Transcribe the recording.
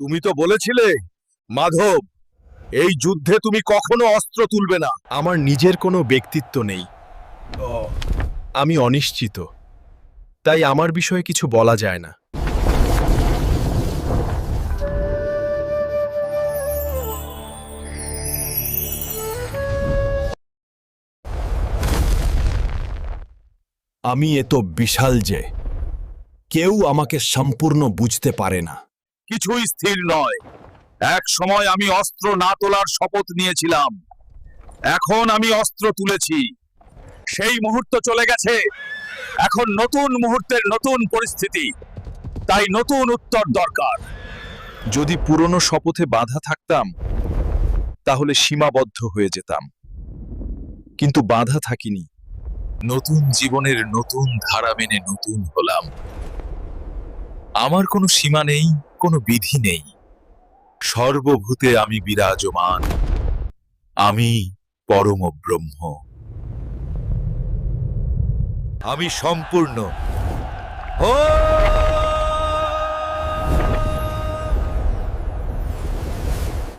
তুমি তো বলেছিলে মাধব এই যুদ্ধে তুমি কখনো অস্ত্র তুলবে না। আমার নিজের কোনো ব্যক্তিত্ব নেই। আমি অনিশ্চিত। তাই আমার বিষয়ে কিছু বলা যায় না। আমি এত বিশাল যে কেউ আমাকে সম্পূর্ণ বুঝতে পারে না। কিছুই স্থির নয়। এক সময় আমি অস্ত্র না তোলার শপথ নিয়েছিলাম। এখন আমি অস্ত্র তুলেছি। সেই মুহূর্ত চলে গেছে। এখন নতুন মুহূর্তের নতুন পরিস্থিতি। তাই নতুন উত্তর দরকার। যদি পুরনো শপথে বাধা থাকতাম, তাহলে সীমাবদ্ধ হয়ে যেতাম। কিন্তু বাধা থাকিনি। নতুন জীবনের নতুন ধারা মেনে নতুন হলাম। আমার কোনো সীমা নেই। কোনো বিধি নেই। সর্বভূতে আমি বিরাজমান। আমি পরম ব্রহ্ম। আমি সম্পূর্ণ। ও